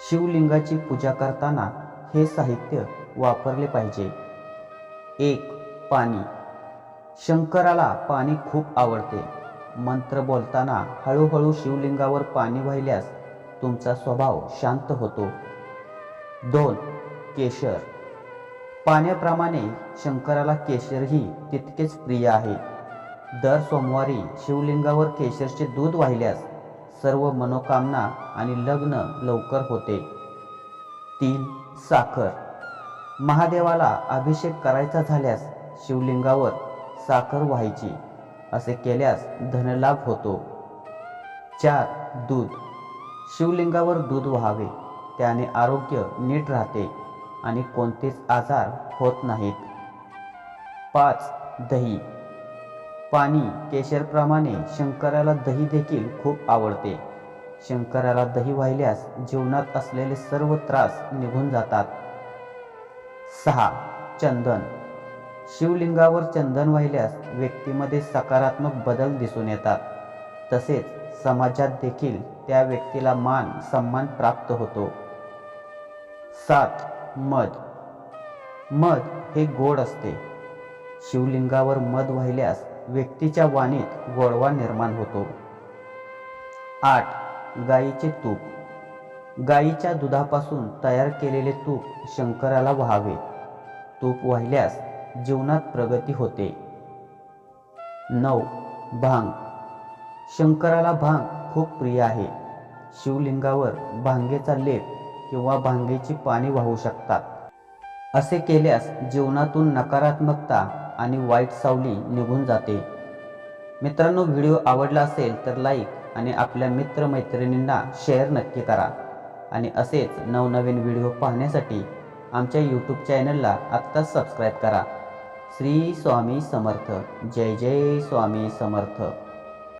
शिवलिंगाची पूजा करताना हे साहित्य वापरले पाहिजे. एक पाणी. शंकराला पाणी खूप आवडते. मंत्र बोलताना हळूहळू शिवलिंगावर पाणी वाहिल्यास तुमचा स्वभाव शांत होतो. दोन केशर. पाण्याप्रमाणे शंकराला केशरही तितकेच प्रिय आहे. दर सोमवारी शिवलिंगावर केशरचे दूध वाहिल्यास सर्व मनोकामना आणि लग्न लवकर होते. तीन साखर. महादेवाला अभिषेक करायचा झाल्यास शिवलिंगावर साखर व्हायची असे केल्यास धनलाभ होतो. चार दूध. शिवलिंगावर दूध व्हावे त्याने आरोग्य नीट राहते आणि कोणतेच आजार होत नाहीत. पाच दही. पाणी केशरप्रमाणे शंकराला दही देखील खूप आवडते. शंकराला दही वाहिल्यास जीवनात असलेले सर्व त्रास निघून जातात. सहा. चंदन. शिवलिंगावर चंदन वाहिल्यास व्यक्तीमध्ये सकारात्मक बदल दिसून येतात. तसेच समाजात देखील त्या व्यक्तीला मान सन्मान प्राप्त होतो. सात. मध. मध हे गोड असते. शिवलिंगावर मध वाहिल्यास व्यक्तीच्या वाणीत गोडवा निर्माण होतो. आठ. गाईचे तूप. गाईच्या दुधापासून तयार केलेले तूप शंकराला व्हावे. तूप वाहिल्यास जीवनात प्रगती होते. नऊ. भांग. शंकराला भांग खूप प्रिय आहे. शिवलिंगावर भांगेचा लेप किंवा भांगेची पाणी वाहू शकतात. असे केल्यास जीवनातून नकारात्मकता आणि वाईट सावली निघून जाते. मित्रांनो व्हिडिओ आवडला असेल तर लाईक आणि आपल्या मित्रमैत्रिणींना शेअर नक्की करा. आणि असेच नवनवीन व्हिडिओ पाहण्यासाठी आमच्या यूट्यूब चॅनलला आत्ताच सबस्क्राईब करा. श्री स्वामी समर्थ. जय जय स्वामी समर्थ.